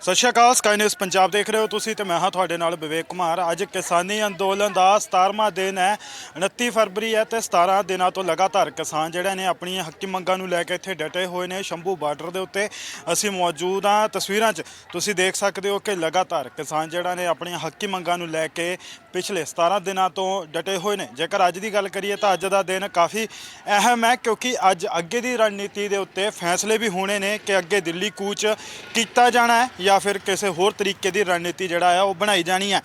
ਸਤਿ ਸ਼੍ਰੀ ਅਕਾਲ ਸਕਾਈ ਨਿਊਜ਼ ਪੰਜਾਬ ਦੇਖ ਰਹੇ ਹੋ ਤੁਸੀਂ ਤੇ ਮੈਂ ਹਾਂ ਤੁਹਾਡੇ ਨਾਲ ਵਿਵੇਕ ਕੁਮਾਰ। ਅੱਜ ਕਿਸਾਨੀ ਅੰਦੋਲਨ ਦਾ 17ਵਾਂ ਦਿਨ ਹੈ। 29 ਫਰਵਰੀ ਹੈ ਤੇ 17 ਦਿਨਾਂ ਤੋਂ ਲਗਾਤਾਰ ਕਿਸਾਨ ਜਿਹੜੇ ਨੇ ਆਪਣੀਆਂ ਹੱਕੀ ਮੰਗਾਂ ਨੂੰ ਲੈ ਕੇ ਇੱਥੇ ਡਟੇ ਹੋਏ ਨੇ ਸ਼ੰਭੂ ਬਾਰਡਰ ਦੇ ਉੱਤੇ। ਅਸੀਂ ਮੌਜੂਦ ਹਾਂ ਤਸਵੀਰਾਂ 'ਚ। ਤੁਸੀਂ ਦੇਖ ਸਕਦੇ ਹੋ ਕਿ ਲਗਾਤਾਰ ਕਿਸਾਨ ਜਿਹੜਾ ਨੇ ਆਪਣੀਆਂ ਹੱਕੀ ਮੰਗਾਂ ਨੂੰ ਲੈ ਕੇ ਪਿਛਲੇ 17 ਦਿਨਾਂ ਤੋਂ ਡਟੇ ਹੋਏ ਨੇ। ਜੇਕਰ ਅੱਜ ਦੀ ਗੱਲ ਕਰੀਏ ਤਾਂ ਅੱਜ ਦਾ ਦਿਨ ਕਾਫੀ ਅਹਿਮ ਹੈ, ਕਿਉਂਕਿ ਅੱਜ ਅੱਗੇ ਦੀ ਰਣਨੀਤੀ ਦੇ ਉੱਤੇ ਫੈਸਲੇ ਵੀ ਹੋਣੇ ਨੇ ਕਿ ਅੱਗੇ ਦਿੱਲੀ ਕੂਚ ਕੀਤਾ ਜਾਣਾ ਹੈ ਜਾਂ ਫਿਰ ਕਿਸੇ ਹੋਰ ਤਰੀਕੇ ਦੀ ਰਣਨੀਤੀ ਜਿਹੜਾ ਹੈ ਉਹ ਬਣਾਈ ਜਾਣੀ ਹੈ।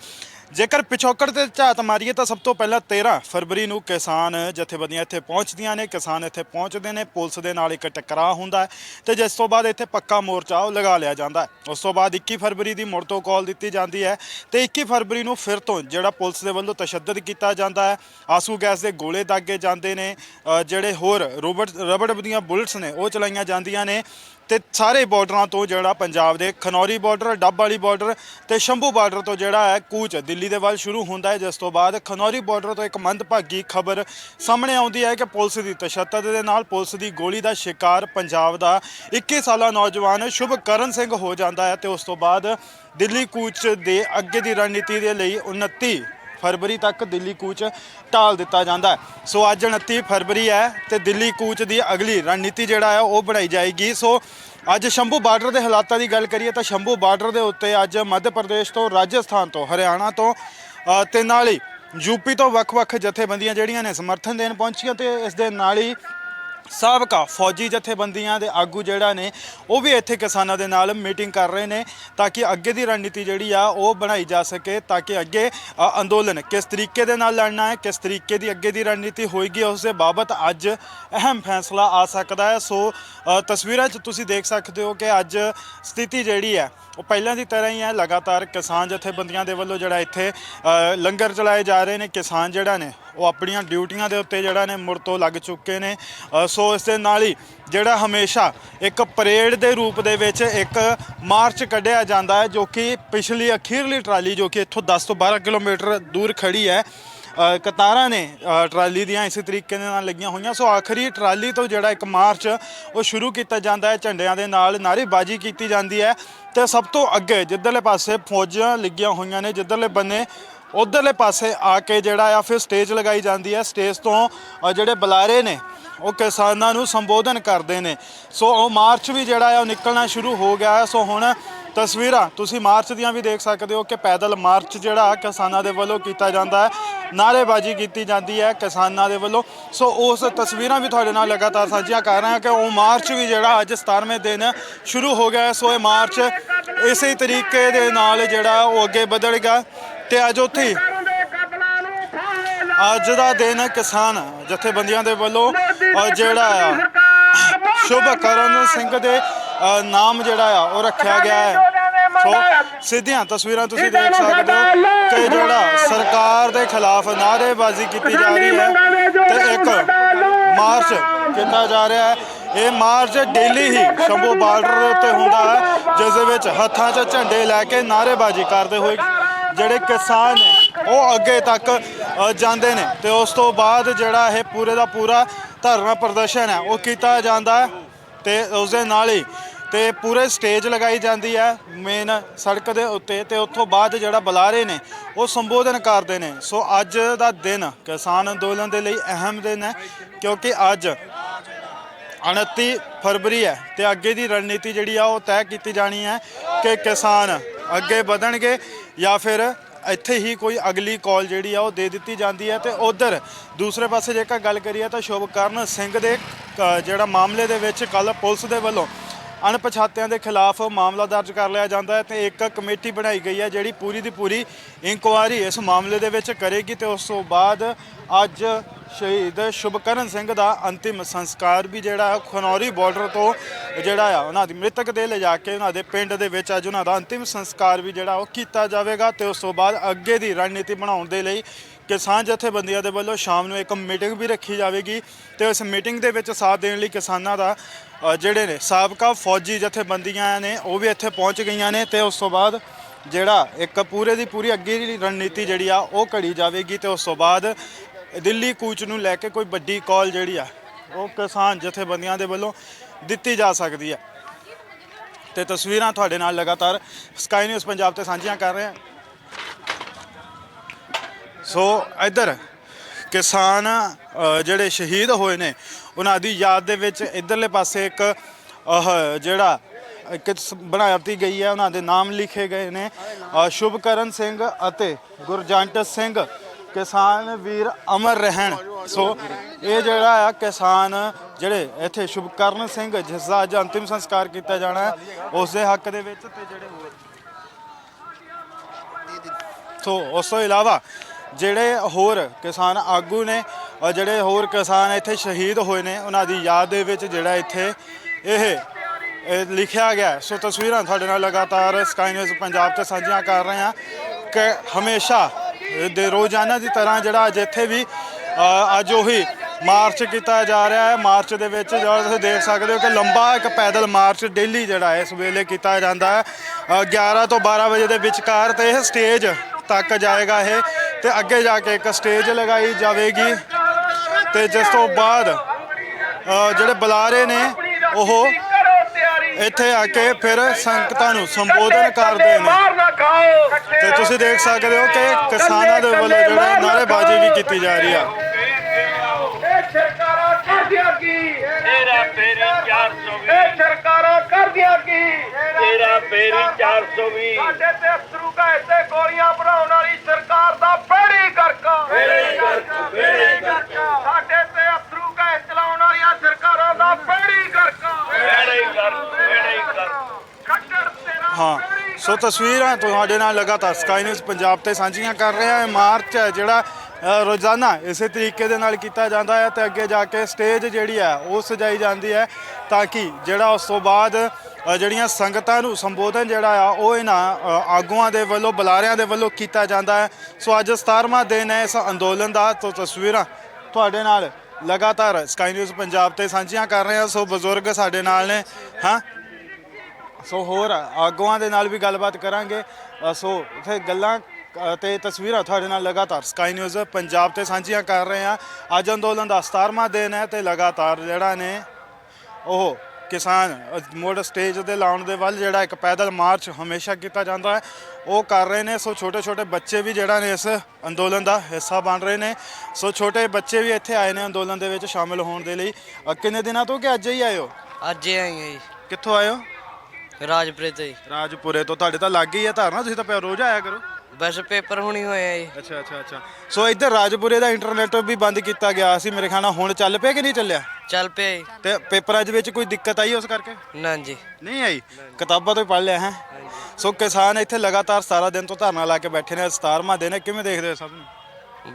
ਜੇਕਰ ਪਿਛੋਕੜ ਤੇ ਝਾਤ ਮਾਰੀਏ ਤਾਂ ਸਭ ਤੋਂ ਪਹਿਲਾਂ 13 ਫਰਵਰੀ ਨੂੰ ਕਿਸਾਨ ਜਥੇਬੰਦੀਆਂ ਇੱਥੇ ਪਹੁੰਚਦੀਆਂ ਨੇ। ਕਿਸਾਨ ਇੱਥੇ ਪਹੁੰਚਦੇ ਨੇ, ਪੁਲਿਸ ਦੇ ਨਾਲ ਇੱਕ ਟਕਰਾਅ ਹੁੰਦਾ ਹੈ ਤੇ ਜਿਸ ਤੋਂ ਬਾਅਦ ਇੱਥੇ ਪੱਕਾ ਮੋਰਚਾ ਉਹ ਲਗਾ ਲਿਆ ਜਾਂਦਾ ਉਸ ਤੋਂ ਬਾਅਦ 21 ਫਰਵਰੀ ਦੀ ਮੁੜ ਤੋਂ ਕਾਲ ਦਿੱਤੀ ਜਾਂਦੀ ਹੈ ਤੇ 21 ਫਰਵਰੀ ਨੂੰ ਫਿਰ ਤੋਂ ਜਿਹੜਾ ਪੁਲਿਸ ਦੇ ਵੱਲੋਂ ਤਸ਼ੱਦਦ ਕੀਤਾ ਜਾਂਦਾ ਹੈ, ਆਸੂ ਗੈਸ ਦੇ ਗੋਲੇ ਦਾਗੇ ਜਾਂਦੇ ਨੇ। ਜਿਹੜੇ ਹੋਰ ਰੋਬਟ ਰਬੜ ਦੀਆਂ ਬੁਲਟਸ ਨੇ ਉਹ ਚਲਾਈਆਂ ਜਾਂਦੀਆਂ ਨੇ। ਤੇ ਸਾਰੇ ਬਾਰਡਰਾਂ ਤੋਂ ਜਿਹੜਾ ਪੰਜਾਬ ਦੇ ਖਨੌਰੀ ਬਾਰਡਰ, ਡੱਬ ਵਾਲੀ ਬਾਰਡਰ ਤੇ ਸ਼ੰਭੂ ਬਾਰਡਰ ਤੋਂ ਜਿਹੜਾ ਹੈ ਕੂਚ ਦਿੱਲੀ ਦੇ ਵੱਲ ਸ਼ੁਰੂ ਹੁੰਦਾ ਹੈ। ਜਿਸ ਤੋਂ ਬਾਅਦ ਖਨੌਰੀ ਬਾਰਡਰ ਤੋਂ ਇੱਕ ਮੰਦਭਾਗੀ ਖਬਰ ਸਾਹਮਣੇ ਆਉਂਦੀ ਹੈ ਕਿ ਪੁਲਿਸ ਦੀ ਤਸ਼ੱਦਦ ਦੇ ਨਾਲ ਪੁਲਿਸ ਦੀ ਗੋਲੀ ਦਾ ਸ਼ਿਕਾਰ ਪੰਜਾਬ ਦਾ 21 ਸਾਲਾ ਨੌਜਵਾਨ ਸ਼ੁਭਕਰਨ ਸਿੰਘ ਹੋ ਜਾਂਦਾ ਹੈ ਤੇ ਉਸ ਤੋਂ ਬਾਅਦ ਦਿੱਲੀ ਕੂਚ ਦੇ ਅੱਗੇ ਦੀ ਰਣਨੀਤੀ ਦੇ ਲਈ 29 ਫਰਵਰੀ ਤੱਕ ਦਿੱਲੀ ਕੂਚ ਟਾਲ ਦਿੱਤਾ ਜਾਂਦਾ ਸੋ ਅੱਜ 29 ਫਰਵਰੀ ਹੈ ਤੇ ਦਿੱਲੀ ਕੂਚ ਦੀ ਅਗਲੀ ਰਣਨੀਤੀ ਜਿਹੜਾ ਹੈ ਉਹ ਬਣਾਈ ਜਾਏਗੀ। ਸੋ ਅੱਜ ਸ਼ੰਭੂ ਬਾਰਡਰ ਦੇ ਹਾਲਾਤਾਂ ਦੀ ਗੱਲ ਕਰੀਏ ਤਾਂ ਸ਼ੰਭੂ ਬਾਰਡਰ ਦੇ ਉੱਤੇ ਅੱਜ ਮੱਧ ਪ੍ਰਦੇਸ਼ ਤੋਂ ਰਾਜਸਥਾਨ ਤੋਂ ਹਰਿਆਣਾ ਤੋਂ ਅ, ਤੇ ਨਾਲ ਹੀ ਯੂਪੀ ਤੋਂ ਵੱਖ-ਵੱਖ ਜਥੇਬੰਦੀਆਂ ਜਿਹੜੀਆਂ ਨੇ ਸਮਰਥਨ ਦੇਣ ਪਹੁੰਚੀਆਂ ਤੇ ਇਸ ਦੇ ਨਾਲ ਹੀ ਸਾਬਕਾ ਫੌਜੀ ਜਥੇਬੰਦੀਆਂ ਦੇ ਆਗੂ ਜਿਹੜਾ ਨੇ, ਉਹ ਵੀ ਇੱਥੇ ਕਿਸਾਨਾਂ ਦੇ ਨਾਲ ਮੀਟਿੰਗ ਕਰ ਰਹੇ ਨੇ ਤਾਂ ਕਿ ਅੱਗੇ ਦੀ ਰਣਨੀਤੀ ਜਿਹੜੀ ਆ, ਉਹ ਬਣਾਈ ਜਾ ਸਕੇ ਤਾਂ ਕਿ ਅੱਗੇ ਅੰਦੋਲਨ ਕਿਸ ਤਰੀਕੇ ਦੇ ਨਾਲ ਲੜਨਾ ਹੈ, ਕਿਸ ਤਰੀਕੇ ਦੀ ਅੱਗੇ ਦੀ ਰਣਨੀਤੀ ਹੋਏਗੀ, ਉਸ ਦੇ ਬਾਬਤ ਅੱਜ ਅਹਿਮ ਫੈਸਲਾ ਆ ਸਕਦਾ ਹੈ। ਸੋ ਤਸਵੀਰਾਂ 'ਚ ਤੁਸੀਂ ਦੇਖ ਸਕਦੇ ਹੋ ਕਿ ਅੱਜ ਸਥਿਤੀ ਜਿਹੜੀ ਹੈ, ਉਹ ਪਹਿਲਾਂ ਦੀ ਤਰ੍ਹਾਂ ਹੀ ਹੈ। ਲਗਾਤਾਰ ਕਿਸਾਨ ਜਥੇਬੰਦੀਆਂ ਦੇ ਵੱਲੋਂ ਜਿਹੜਾ ਇੱਥੇ ਲੰਗਰ ਚਲਾਏ ਜਾ ਰਹੇ ਨੇ। ਕਿਸਾਨ ਜਿਹੜਾ ਨੇ ਉਹ ਆਪਣੀਆਂ ਡਿਊਟੀਆਂ ਦੇ ਉੱਤੇ ਜਿਹੜਾ ਨੇ ਮੁੜ ਤੋਂ ਲੱਗ ਚੁੱਕੇ ਨੇ। ਸੋ ਇਸ ਦੇ ਨਾਲ ਹੀ ਜਿਹੜਾ ਹਮੇਸ਼ਾ ਇੱਕ ਪਰੇਡ ਦੇ ਰੂਪ ਦੇ ਵਿੱਚ ਇੱਕ ਮਾਰਚ ਕੱਢਿਆ ਜਾਂਦਾ ਹੈ, ਜੋ ਕਿ ਪਿਛਲੀ ਅਖੀਰਲੀ ਟਰਾਲੀ ਜੋ ਕਿ ਇੱਥੋਂ 10 ਤੋਂ 12 ਕਿਲੋਮੀਟਰ ਦੂਰ ਖੜੀ ਹੈ ਅ, ਕਤਾਰਾਂ ਨੇ ਅ, ਟਰਾਲੀ ਦੀਆਂ ਇਸੇ ਤਰੀਕੇ ਦੇ ਨਾਲ ਲੱਗੀਆਂ ਹੋਈਆਂ। ਸੋ ਆਖਰੀ ਟਰਾਲੀ ਤੋਂ ਜਿਹੜਾ ਇੱਕ ਮਾਰਚ ਉਹ ਸ਼ੁਰੂ ਕੀਤਾ ਜਾਂਦਾ ਹੈ। ਝੰਡਿਆਂ ਦੇ ਨਾਲ ਨਾਅਰੇਬਾਜ਼ੀ ਕੀਤੀ ਜਾਂਦੀ ਹੈ। ਤੇ ਸਭ ਤੋਂ ਅੱਗੇ ਜਿੱਧਰਲੇ ਪਾਸੇ ਫੌਜਾਂ ਲੱਗੀਆਂ ਹੋਈਆਂ ਨੇ ਜਿੱਧਰਲੇ ਬੰਨੇ ਉਧਰਲੇ ਪਾਸੇ ਆ ਕੇ ਜਿਹੜਾ ਆ ਫਿਰ ਸਟੇਜ ਲਗਾਈ ਜਾਂਦੀ ਹੈ। ਸਟੇਜ ਤੋਂ ਅ, ਜਿਹੜੇ ਬੁਲਾਰੇ ਨੇ ਉਹ ਕਿਸਾਨਾਂ ਨੂੰ ਸੰਬੋਧਨ ਕਰਦੇ ਨੇ। ਸੋ ਉਹ ਮਾਰਚ ਵੀ ਜਿਹੜਾ ਆ ਉਹ ਨਿਕਲਣਾ ਸ਼ੁਰੂ ਹੋ ਗਿਆ ਹੈ। ਸੋ ਹੁਣ ਤਸਵੀਰਾਂ ਤੁਸੀਂ ਮਾਰਚ ਦੀਆਂ ਵੀ ਦੇਖ ਸਕਦੇ ਹੋ ਕਿ ਪੈਦਲ ਮਾਰਚ ਜਿਹੜਾ ਕਿਸਾਨਾਂ ਦੇ ਵੱਲੋਂ ਕੀਤਾ ਜਾਂਦਾ ਹੈ। ਨਾਅਰੇਬਾਜ਼ੀ ਕੀਤੀ ਜਾਂਦੀ ਹੈ ਕਿਸਾਨਾਂ ਦੇ ਵੱਲੋਂ। ਸੋ ਉਸ ਤਸਵੀਰਾਂ ਵੀ ਤੁਹਾਡੇ ਨਾਲ ਲਗਾਤਾਰ ਸਾਂਝੀਆਂ ਕਰ ਰਹੇ ਹਾਂ ਕਿ ਉਹ ਮਾਰਚ ਵੀ ਜਿਹੜਾ ਅੱਜ 17ਵੇਂ ਦਿਨ ਸ਼ੁਰੂ ਹੋ ਗਿਆ ਸੋ ਇਹ ਮਾਰਚ ਇਸੇ ਤਰੀਕੇ ਦੇ ਨਾਲ ਜਿਹੜਾ ਉਹ ਅੱਗੇ ਵਧੇਗਾ ਤੇ ਅੱਜ ਉੱਥੇ ਅੱਜ ਦਾ ਦਿਨ ਕਿਸਾਨ ਜਥੇਬੰਦੀਆਂ ਦੇ ਵੱਲੋਂ ਜਿਹੜਾ ਆ ਸ਼ੁਭਕਰਨ ਸਿੰਘ ਦੇ ਨਾਮ ਜਿਹੜਾ ਆ ਉਹ ਰੱਖਿਆ ਗਿਆ ਹੈ। ਸੋ ਸਿੱਧੀਆਂ ਤਸਵੀਰਾਂ ਤੁਸੀਂ ਦੇਖ ਸਕਦੇ ਹੋ ਕਿ ਜਿਹੜਾ ਸਰਕਾਰ ਦੇ ਖਿਲਾਫ ਨਾਅਰੇਬਾਜ਼ੀ ਕੀਤੀ ਜਾ ਰਹੀ ਹੈ ਤੇ ਇੱਕ ਮਾਰਚ ਕੀਤਾ ਜਾ ਰਿਹਾ ਹੈ। ਇਹ ਮਾਰਚ ਡੇਲੀ ਹੀ ਸ਼ੰਭੂ ਬਾਰਡਰ ਉੱਤੇ ਹੁੰਦਾ ਹੈ ਜਿਸ ਦੇ ਵਿੱਚ ਹੱਥਾਂ 'ਚ ਝੰਡੇ ਲੈ ਕੇ ਨਾਅਰੇਬਾਜ਼ੀ ਕਰਦੇ ਹੋਏ ਜਿਹੜੇ ਕਿਸਾਨ ਨੇ ਉਹ ਅੱਗੇ ਤੱਕ ਜਾਂਦੇ ਨੇ। ਤੇ ਉਸ ਤੋਂ ਬਾਅਦ ਜਿਹੜਾ ਇਹ ਪੂਰੇ ਦਾ ਪੂਰਾ ਧਰਨਾ ਪ੍ਰਦਰਸ਼ਨ ਹੈ, ਉਹ ਕੀਤਾ ਜਾਂਦਾ ਹੈ ਤੇ ਉਸ ਦੇ ਨਾਲ ਹੀ ਤੇ ਪੂਰੇ ਸਟੇਜ ਲਗਾਈ ਜਾਂਦੀ ਹੈ ਮੇਨ ਸੜਕ ਦੇ ਉੱਤੇ ਤੇ ਉੱਥੋਂ ਬਾਅਦ ਜਿਹੜਾ ਬੁਲਾਰੇ ਨੇ, ਉਹ ਸੰਬੋਧਨ ਕਰਦੇ ਨੇ। ਸੋ ਅੱਜ ਦਾ ਦਿਨ ਕਿਸਾਨ ਅੰਦੋਲਨ ਦੇ ਲਈ ਅਹਿਮ ਦਿਨ ਹੈ, ਕਿਉਂਕਿ ਅੱਜ 29 ਫਰਵਰੀ ਹੈ ਤੇ ਅੱਗੇ ਦੀ ਰਣਨੀਤੀ ਜਿਹੜੀ ਆ, ਉਹ ਤੈਅ ਕੀਤੀ ਜਾਣੀ ਹੈ ਕਿ ਕਿਸਾਨ ਅੱਗੇ ਵਧਣਗੇ ਜਾਂ ਫਿਰ ਇੱਥੇ ਹੀ ਕੋਈ ਅਗਲੀ ਕਾਲ ਜਿਹੜੀ ਆ ਉਹ ਦੇ ਦਿੱਤੀ ਜਾਂਦੀ ਹੈ ਤੇ ਉਧਰ ਦੂਸਰੇ ਪਾਸੇ ਜੇਕਰ ਗੱਲ ਕਰੀਏ ਤਾਂ ਸ਼ੁਭਕਰਨ ਸਿੰਘ ਦੇ ਅ, ਜਿਹੜਾ ਮਾਮਲੇ ਦੇ ਵਿੱਚ ਕੱਲ ਪੁਲਿਸ ਦੇ ਵੱਲੋਂ ਅਣਪਛਾਤਿਆਂ ਦੇ ਖਿਲਾਫ ਮਾਮਲਾ ਦਰਜ ਕਰ ਲਿਆ ਜਾਂਦਾ ਹੈ ਤੇ ਇੱਕ ਕਮੇਟੀ ਬਣਾਈ ਗਈ ਹੈ ਜਿਹੜੀ ਪੂਰੀ ਦੀ ਪੂਰੀ ਇਨਕੁਆਇਰੀ ਇਸ ਮਾਮਲੇ ਦੇ ਵਿੱਚ ਕਰੇਗੀ ਤੇ ਉਸ ਤੋਂ ਬਾਅਦ ਅੱਜ ਸ਼ਹੀਦ ਸ਼ੁਭਕਰਨ ਸਿੰਘ ਦਾ ਅੰਤਿਮ ਸੰਸਕਾਰ ਵੀ ਜਿਹੜਾ ਹੈ, ਖਨੌਰੀ ਬਾਰਡਰ ਤੋਂ ਜਿਹੜਾ ਆ, ਉਹਨਾਂ ਦੀ ਮ੍ਰਿਤਕ ਦੇ ਲਿਜਾ ਕੇ ਉਹਨਾਂ ਦੇ ਪਿੰਡ ਦੇ ਵਿੱਚ ਅੱਜ ਉਹਨਾਂ ਦਾ ਅੰਤਿਮ ਸੰਸਕਾਰ ਵੀ ਜਿਹੜਾ ਉਹ ਕੀਤਾ ਜਾਵੇਗਾ ਤੇ ਉਸ ਤੋਂ ਬਾਅਦ ਅੱਗੇ ਦੀ ਰਣਨੀਤੀ ਬਣਾਉਣ ਦੇ ਲਈ ਕਿਸਾਨ ਜਥੇਬੰਦੀਆਂ ਦੇ ਵੱਲੋਂ ਸ਼ਾਮ ਨੂੰ ਇੱਕ ਮੀਟਿੰਗ ਵੀ ਰੱਖੀ ਜਾਵੇਗੀ ਤੇ ਉਸ ਮੀਟਿੰਗ ਦੇ ਵਿੱਚ ਸਾਥ ਦੇਣ ਲਈ ਕਿਸਾਨਾਂ ਦਾ ਜਿਹੜੇ ਨੇ ਸਾਬਕਾ ਫੌਜੀ ਜਥੇਬੰਦੀਆਂ ਨੇ ਉਹ ਵੀ ਇੱਥੇ ਪਹੁੰਚ ਗਈਆਂ ਨੇ ਤੇ ਉਸ ਤੋਂ ਬਾਅਦ ਜਿਹੜਾ ਇੱਕ ਪੂਰੇ ਦੀ ਪੂਰੀ ਅੱਗੇ ਦੀ ਰਣਨੀਤੀ ਜਿਹੜੀ ਆ ਉਹ ਘੜੀ ਜਾਵੇਗੀ ਤੇ ਉਸ ਤੋਂ ਬਾਅਦ ਦਿੱਲੀ ਕੂਚ ਨੂੰ ਲੈ ਕੇ ਕੋਈ ਵੱਡੀ ਕਾਲ ਜਿਹੜੀ ਆ ਉਹ ਕਿਸਾਨ ਜਥੇਬੰਦੀਆਂ ਦੇ ਵੱਲੋਂ ਦਿੱਤੀ ਜਾ ਸਕਦੀ ਹੈ ਤੇ ਤਸਵੀਰਾਂ ਤੁਹਾਡੇ ਨਾਲ ਲਗਾਤਾਰ ਸਕਾਈ ਨਿਊਜ਼ ਪੰਜਾਬ ਤੇ ਸਾਂਝੀਆਂ ਕਰ ਰਹੇ ਹਾਂ। ਸੋ ਇੱਧਰ ਕਿਸਾਨ ਜਿਹੜੇ ਸ਼ਹੀਦ ਹੋਏ ਨੇ, ਉਹਨਾਂ ਦੀ ਯਾਦ ਦੇ ਵਿੱਚ ਇਧਰਲੇ ਪਾਸੇ ਇੱਕ ਜਿਹੜਾ ਇੱਕ ਸ- ਗਈ ਹੈ, ਉਹਨਾਂ ਦੇ ਨਾਮ ਲਿਖੇ ਗਏ ਨੇ। ਸ਼ੁਭਕਰਨ ਸਿੰਘ ਅਤੇ ਗੁਰਜੰਟ ਸਿੰਘ, ਕਿਸਾਨ ਵੀਰ ਅਮਰ ਰਹਿਣ। ਸੋ ਇਹ ਜਿਹੜਾ ਆ ਕਿਸਾਨ, ਜਿਹੜੇ ਇੱਥੇ ਸ਼ੁਭਕਰਨ ਸਿੰਘ, ਜਿਸ ਦਾ ਅੱਜ ਅੰਤਿਮ ਸੰਸਕਾਰ ਕੀਤਾ ਜਾਣਾ ਹੈ, ਉਸ ਦੇ ਹੱਕ ਦੇ ਵਿੱਚ ਤੇ ਜਿਹੜੇ ਹੋਰ। ਸੋ ਉਸ ਤੋਂ ਇਲਾਵਾ ਜਿਹੜੇ ਹੋਰ ਕਿਸਾਨ ਆਗੂ ਨੇ ਔਰ ਜਿਹੜੇ ਹੋਰ ਕਿਸਾਨ ਇੱਥੇ ਸ਼ਹੀਦ ਹੋਏ ਨੇ ਉਹਨਾਂ ਦੀ ਯਾਦ ਦੇ ਵਿੱਚ ਜਿਹੜਾ ਇੱਥੇ ਇਹ ਇਹ ਲਿਖਿਆ ਗਿਆ ਹੈ। ਸੋ ਤਸਵੀਰਾਂ ਤੁਹਾਡੇ ਨਾਲ ਲਗਾਤਾਰ ਸਕਾਈ ਨਿਊਜ਼ ਪੰਜਾਬ ਤੇ ਸਾਂਝੀਆਂ ਕਰ ਰਹੇ ਹਾਂ ਕਿ ਹਮੇਸ਼ਾ ਦੇ ਰੋਜ਼ਾਨਾ ਦੀ ਤਰ੍ਹਾਂ ਜਿਹੜਾ ਅੱਜ ਇੱਥੇ ਵੀ ਅ, ਅੱਜ ਉਹੀ ਮਾਰਚ ਕੀਤਾ ਜਾ ਰਿਹਾ ਹੈ। ਮਾਰਚ ਦੇ ਵਿੱਚ ਜਿਹੜਾ ਤੁਸੀਂ ਦੇਖ ਸਕਦੇ ਹੋ ਕਿ ਲੰਬਾ ਇੱਕ ਪੈਦਲ ਮਾਰਚ ਡੇਲੀ ਜਿਹੜਾ ਹੈ ਇਸ ਵੇਲੇ ਕੀਤਾ ਜਾਂਦਾ ਹੈ। ਅ, 11 ਤੋਂ 12 ਵਜੇ ਦੇ ਵਿਚਕਾਰ ਤੇ ਇਹ ਸਟੇਜ ਤੱਕ ਜਾਏਗਾ ਇਹ। ਤੇ ਅੱਗੇ ਜਾ ਕੇ ਇੱਕ ਸਟੇਜ ਲਗਾਈ ਜਾਵੇਗੀ। ਤੇ ਜਿਸ ਤੋਂ ਬਾਅਦ ਜਿਹੜੇ ਬੁਲਾਰੇ ਨੇ ਉਹ ਇੱਥੇ ਆ ਕੇ ਫਿਰ ਸੰਗਤਾਂ ਨੂੰ ਸੰਬੋਧਨ ਕਰਦੇ ਨੇ। ਤੇ ਤੁਸੀਂ ਦੇਖ ਸਕਦੇ ਹੋ ਕਿ ਕਿਸਾਨਾਂ ਦੇ ਵੱਲੋਂ ਜਿਹੜਾ ਨਾਅਰੇਬਾਜ਼ੀ ਵੀ ਕੀਤੀ ਜਾ ਰਹੀ ਆ। ਸਰਕਾਰਾਂ ਕਰਦੀਆਂ ਕੀ ਤੇਰਾ ਫੇਰੀ 420 ਇਹ ਸਰਕਾਰਾਂ ਕਰਦੀਆਂ ਕੀ ਤੇਰਾ ਫੇਰੀ 420 ਸਾਡੇ ਤੇ ਅਸਰੂ ਕਹੇ ਤੇ ਗੋਲੀਆਂ ਬਣਾਉਣ ਵਾਲੀ ਸਰਕਾਰ ਦਾ ਬੇੜੀ ਕਰਕਾ ਬੇੜੀ ਗਰਕ, ਬੇੜੀ ਗਰਕ। ਸਾਡੇ ਤੇ ਅਸਰੂ ਕਹੇ ਚਲਾਉਣ ਵਾਲੀਆਂ ਸਰਕਾਰਾਂ ਦਾ ਬੇੜੀ ਕਰਕਾ ਬੇੜੀ ਗਰਕ, ਬੇੜੀ ਗਰਕ। ਖੱਟੜ ਤੇਰਾ ਹਾਂ, ਸੋ ਤਸਵੀਰਾਂ ਤੁਹਾਡੇ ਨਾਲ ਲਗਾਤਾਰ ਸਕਾਈ ਨਿਊਜ਼ ਪੰਜਾਬ ਤੇ ਸਾਂਝੀਆਂ ਕਰ ਰਿਹਾ ਹਾਂ। ਮਾਰਚ ਹੈ, ਜਿਹੜਾ ਰੋਜ਼ਾਨਾ ਇਸੇ ਤਰੀਕੇ ਦੇ ਨਾਲ ਕੀਤਾ ਜਾਂਦਾ ਹੈ ਤੇ ਅੱਗੇ ਜਾ ਕੇ ਸਟੇਜ ਜਿਹੜੀ ਹੈ, ਉਹ ਸਜਾਈ ਜਾਂਦੀ ਹੈ ਤਾਂ ਕਿ ਜਿਹੜਾ ਉਸ ਤੋਂ ਬਾਅਦ ਜਿਹੜੀਆਂ ਸੰਗਤਾਂ ਨੂੰ ਸੰਬੋਧਨ ਜਿਹੜਾ ਆ, ਉਹ ਇਹਨਾਂ ਆਗੂਆਂ ਦੇ ਵੱਲੋਂ, ਬੁਲਾਰਿਆਂ ਦੇ ਵੱਲੋਂ ਕੀਤਾ ਜਾਂਦਾ ਹੈ। ਸੋ ਅੱਜ 17ਵਾਂ ਦਿਨ ਹੈ ਇਸ ਅੰਦੋਲਨ ਦਾ। ਤੋਂ ਤਸਵੀਰਾਂ ਤੁਹਾਡੇ ਨਾਲ ਲਗਾਤਾਰ ਸਕਾਈ ਨਿਊਜ਼ ਪੰਜਾਬ ਤੇ ਸਾਂਝੀਆਂ ਕਰ ਰਹੇ ਹਾਂ। ਸੋ ਬਜ਼ੁਰਗ ਸਾਡੇ ਨਾਲ ਨੇ ਹਾਂ? ਸੋ ਹੋਰ ਆਗੂਆਂ ਦੇ ਨਾਲ ਵੀ ਗੱਲਬਾਤ ਕਰਾਂਗੇ। ਸੋ ਇੱਥੇ ਗੱਲਾਂ ਅ, ਤੇ ਤਸਵੀਰਾਂ ਤੁਹਾਡੇ ਨਾਲ ਲਗਾਤਾਰ ਸਕਾਈ ਨਿਊਜ਼ ਪੰਜਾਬ ਤੇ ਸਾਂਝੀਆਂ ਕਰ ਰਹੇ ਹਾਂ। ਅੱਜ ਅੰਦੋਲਨ ਦਾ 17ਵਾਂ ਦਿਨ ਹੈ ਤੇ ਲਗਾਤਾਰ ਜਿਹੜਾ ਨੇ ਉਹ ਕਿਸਾਨ ਮੁੜ ਸਟੇਜ ਦੇ ਲਾਉਣ ਦੇ ਵੱਲ ਜਿਹੜਾ ਇੱਕ ਪੈਦਲ ਮਾਰਚ ਹਮੇਸ਼ਾ ਕੀਤਾ ਜਾਂਦਾ ਹੈ ਉਹ ਕਰ ਰਹੇ ਨੇ। ਸੋ ਛੋਟੇ ਛੋਟੇ ਬੱਚੇ ਵੀ ਜਿਹੜਾ ਨੇ ਇਸ ਅੰਦੋਲਨ ਦਾ ਹਿੱਸਾ ਬਣ ਰਹੇ ਨੇ। ਸੋ ਛੋਟੇ ਬੱਚੇ ਵੀ ਇੱਥੇ ਆਏ ਨੇ ਅੰਦੋਲਨ ਦੇ ਵਿੱਚ ਸ਼ਾਮਿਲ ਹੋਣ ਦੇ ਲਈ। ਅ, ਕਿੰਨੇ ਦਿਨਾਂ ਤੋਂ ਕਿ ਅੱਜ ਹੀ ਆਏ ਹੋ? ਅੱਜ ਹੀ ਆਈ ਹਾਂ ਕਿੱਥੋਂ ਆਏ ਹੋ? ਜੀ ਰਾਜਪੁਰੇ ਤੋਂ ਜੀ ਰਾਜਪੁਰੇ ਤੋਂ। ਤੁਹਾਡੇ ਤਾਂ ਲੱਗ ਹੀ ਹੈ ਧਾਰਨਾ ਤੁਸੀਂ ਤਾਂ ਪਿਆ ਰੋਜ਼ ਆਇਆ ਕਰੋ। ਬਸ ਪੇਪਰ ਹੁਣੀ ਹੋਏ ਆ ਜੀ। ਅੱਛਾ ਅੱਛਾ ਅੱਛਾ। ਸੋ ਇੱਧਰ ਰਾਜਪੁਰੇ ਦਾ ਇੰਟਰਨੈਟ ਵੀ ਬੰਦ ਕੀਤਾ ਗਿਆ ਸੀ ਮੇਰੇ ਖਿਆਲ ਨਾਲ ਹੁਣ ਚੱਲ ਪਿਆ ਕਿ ਨਹੀਂ ਚੱਲਿਆ? ਚੱਲ ਪਿਆ ਜੀ। ਤੇ ਪੇਪਰਾਂ ਦੇ ਵਿੱਚ ਕੋਈ ਦਿੱਕਤ ਆਈ ਉਸ ਕਰਕੇ? ਨਾ ਜੀ। ਨਹੀਂ ਆਈ? ਕਿਤਾਬਾਂ ਤੋਂ ਹੀ ਪੜ੍ਹ ਲਿਆ ਹੈ? ਸੋ ਕਿਸਾਨ ਇੱਥੇ ਲਗਾਤਾਰ 17 ਦਿਨ ਤੋਂ ਧਰਨਾ ਲਾ ਕੇ ਬੈਠੇ ਨੇ 17ਵਾਂ ਦਿਨ ਹੈ ਕਿਵੇਂ ਦੇਖਦੇ ਹੋ ਸਭ ਨੂੰ?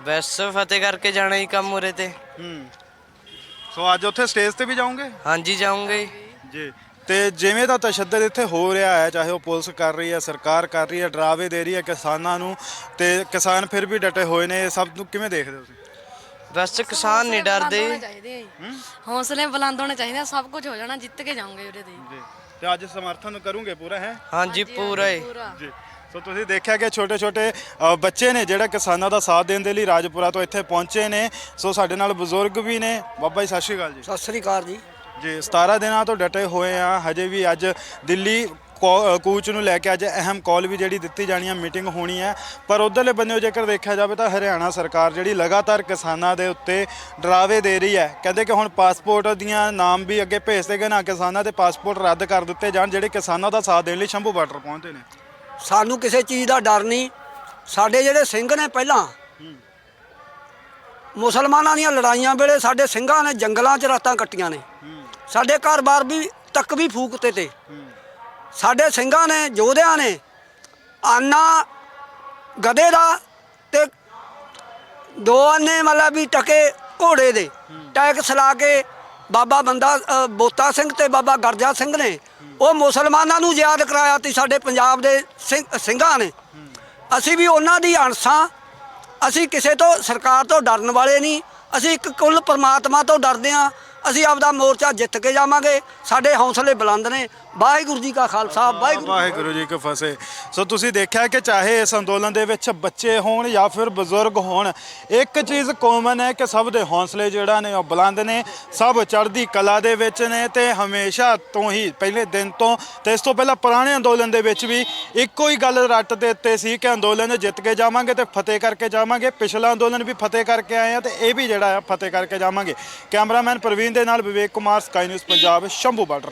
ਬਸ ਫਤਿਹ ਕਰਕੇ ਜਾਣਾ ਹੀ ਕੰਮ ਉਰੇ ਤੇ। ਹੂੰ। ਸੋ ਅੱਜ ਉੱਥੇ ਸਟੇਜ ਤੇ ਵੀ ਜਾਓਗੇ? ਹਾਂਜੀ ਜਾਉਂਗੇ ਜੀ। ਤੇ ਜਿਵੇਂ ਦਾ ਤਸ਼ੱਦਦ ਇੱਥੇ ਹੋ ਰਿਹਾ ਹੈ ਚਾਹੇ ਉਹ ਪੁਲਿਸ ਕਰ ਰਹੀ ਹੈ ਸਰਕਾਰ ਕਰ ਰਹੀ ਹੈ ਡਰਾਵੇ ਦੇ ਰਹੀ ਹੈ ਕਿਸਾਨਾਂ ਨੂੰ ਤੇ ਕਿਸਾਨ ਫਿਰ ਵੀ ਡਟੇ ਹੋਏ ਨੇ ਇਹ ਸਭ ਨੂੰ ਕਿਵੇਂ ਦੇਖਦੇ ਹੋ ਤੁਸੀਂ? ਬਸ ਕਿਸਾਨ ਨਹੀਂ ਡਰਦੇ। ਹੌਸਲੇ ਬੁਲੰਦ ਹੋਣੇ ਚਾਹੀਦੇ ਆ, ਸਭ ਕੁਝ ਹੋ ਜਾਣਾ ਜਿੱਤ ਕੇ ਜਾਓਗੇ ਉਹਦੇ ਤੇ ਜੀ। ਤੇ ਅੱਜ ਸਮਰਥਨ ਕਰੋਗੇ ਪੂਰਾ ਹੈ? ਹਾਂਜੀ ਪੂਰਾ ਹੀ ਪੂਰਾ। ਜੀ। ਸੋ ਤੁਸੀਂ ਦੇਖਿਆ ਕਿ ਛੋਟੇ ਛੋਟੇ ਅ, ਬੱਚੇ ਨੇ ਜਿਹੜਾ ਕਿਸਾਨਾਂ ਦਾ ਸਾਥ ਦੇਣ ਦੇ ਲਈ ਰਾਜਪੁਰਾ ਤੋਂ ਇੱਥੇ ਪਹੁੰਚੇ ਨੇ। ਸੋ ਸਾਡੇ ਨਾਲ ਬਜ਼ੁਰਗ ਵੀ ਨੇ। ਬਾਬਾ ਜੀ ਸਤਿ ਸ਼੍ਰੀ ਅਕਾਲ ਜੀ। ਸਤਿ ਸ੍ਰੀ ਅਕਾਲ ਜੀ। ਜੀ 17 ਦਿਨਾਂ ਤੋਂ ਡਟੇ ਹੋਏ ਆ। ਹਜੇ ਵੀ ਅੱਜ ਦਿੱਲੀ ਕੂਚ ਨੂੰ ਲੈ ਕੇ ਅੱਜ ਅਹਿਮ ਕਾਲ ਵੀ ਜਿਹੜੀ ਦਿੱਤੀ ਜਾਣੀ ਹੈ ਮੀਟਿੰਗ ਹੋਣੀ ਹੈ ਪਰ ਉਧਰਲੇ ਬੰਨਿਓ ਜੇਕਰ ਦੇਖਿਆ ਜਾਵੇ ਤਾਂ ਹਰਿਆਣਾ ਸਰਕਾਰ ਜਿਹੜੀ ਲਗਾਤਾਰ ਕਿਸਾਨਾਂ ਦੇ ਉੱਤੇ ਡਰਾਵੇ ਦੇ ਰਹੀ ਹੈ। ਕਹਿੰਦੇ ਕਿ ਹੁਣ ਪਾਸਪੋਰਟ ਦੀਆਂ ਨਾਮ ਵੀ ਅੱਗੇ ਭੇਜਦੇ ਗਏ ਨਾ ਕਿਸਾਨਾਂ ਦੇ ਪਾਸਪੋਰਟ ਰੱਦ ਕਰ ਦਿੱਤੇ ਜਾਣ ਜਿਹੜੇ ਕਿਸਾਨਾਂ ਦਾ ਸਾਥ ਦੇਣ ਲਈ ਸ਼ੰਭੂ ਬਾਰਡਰ ਪਹੁੰਚਦੇ ਨੇ। ਸਾਨੂੰ ਕਿਸੇ ਚੀਜ਼ ਦਾ ਡਰ ਨਹੀਂ। ਸਾਡੇ ਜਿਹੜੇ ਸਿੰਘ ਨੇ ਪਹਿਲਾਂ ਮੁਸਲਮਾਨਾਂ ਦੀਆਂ ਲੜਾਈਆਂ ਵੇਲੇ ਸਾਡੇ ਸਿੰਘਾਂ ਨੇ ਜੰਗਲਾਂ 'ਚ ਰਾਤਾਂ ਕੱਟੀਆਂ ਨੇ। ਸਾਡੇ ਘਰ-ਬਾਰ ਵੀ ਤੱਕ ਵੀ ਫੂਕਤੇ ਤੇ। ਸਾਡੇ ਸਿੰਘਾਂ ਨੇ, ਯੋਧਿਆਂ ਨੇ ਆਨਾ ਗਧੇ ਦਾ ਤੇ ਦੋ ਆਨੇ ਮਤਲਬ ਵੀ ਟਕੇ ਘੋੜੇ ਦੇ। ਟੈਕਸ ਲਾ ਕੇ ਬਾਬਾ ਬੰਦਾ ਬੋਤਾ ਸਿੰਘ ਤੇ ਬਾਬਾ ਗਰਜਾ ਸਿੰਘ ਨੇ। ਉਹ ਮੁਸਲਮਾਨਾਂ ਨੂੰ ਯਾਦ ਕਰਾਇਆ ਤੀ ਸਾਡੇ ਪੰਜਾਬ ਦੇ ਸਿੰਘਾਂ ਨੇ। ਅਸੀਂ ਵੀ ਉਹਨਾਂ ਦੀ ਅਣਸਾਂ। ਅਸੀਂ ਕਿਸੇ ਤੋਂ ਸਰਕਾਰ ਤੋਂ ਡਰਨ ਵਾਲੇ ਨਹੀਂ। ਅਸੀਂ ਇੱਕ ਕੁੱਲ ਪਰਮਾਤਮਾ ਤੋਂ ਡਰਦੇ ਹਾਂ। ਅਸੀਂ ਆਪਦਾ ਮੋਰਚਾ ਜਿੱਤ ਕੇ ਜਾਵਾਂਗੇ। ਸਾਡੇ ਹੌਸਲੇ ਬੁਲੰਦ ਨੇ। ਵਾਹਿਗੁਰੂ ਜੀ ਕਾ ਖਾਲਸਾ ਵਾਹਿਗੁਰੂ ਵਾਹਿਗੁਰੂ ਜੀ ਕੀ ਫਤਿਹ। ਸੋ ਤੁਸੀਂ ਦੇਖਿਆ ਕਿ ਚਾਹੇ ਇਸ ਅੰਦੋਲਨ ਦੇ ਵਿੱਚ ਬੱਚੇ ਹੋਣ ਜਾਂ ਫਿਰ ਬਜ਼ੁਰਗ ਹੋਣ ਇੱਕ ਚੀਜ਼ ਕਾਮਨ ਹੈ ਕਿ ਸਭ ਦੇ ਹੌਸਲੇ ਜਿਹੜਾ ਨੇ ਉਹ ਬੁਲੰਦ ਨੇ ਸਭ ਚੜ੍ਹਦੀ ਕਲਾ ਦੇ ਵਿੱਚ ਨੇ ਤੇ ਹਮੇਸ਼ਾ ਤੋਂ ਹੀ ਪਹਿਲੇ ਦਿਨ ਤੋਂ ਤੇ ਇਸ ਤੋਂ ਪਹਿਲਾਂ ਪੁਰਾਣੇ ਅੰਦੋਲਨ ਦੇ ਵਿੱਚ ਵੀ ਇੱਕੋ ਹੀ ਗੱਲ ਰੱਟ ਦੇ ਉੱਤੇ ਸੀ ਕਿ ਅੰਦੋਲਨ ਜਿੱਤ ਕੇ ਜਾਵਾਂਗੇ ਤੇ ਫਤਿਹ ਕਰਕੇ ਜਾਵਾਂਗੇ ਪਿਛਲਾ ਅੰਦੋਲਨ ਵੀ ਫਤਿਹ ਕਰਕੇ ਆਏ ਆ ਤੇ ਇਹ ਵੀ ਜਿਹੜਾ ਆ ਫਤਿਹ ਕਰਕੇ ਜਾਵਾਂਗੇ। ਕੈਮਰਾਮੈਨ ਪ੍ਰਵੀਨ ਦੇ ਨਾਲ Vivek Kumar Sky News Punjab Shambhu border.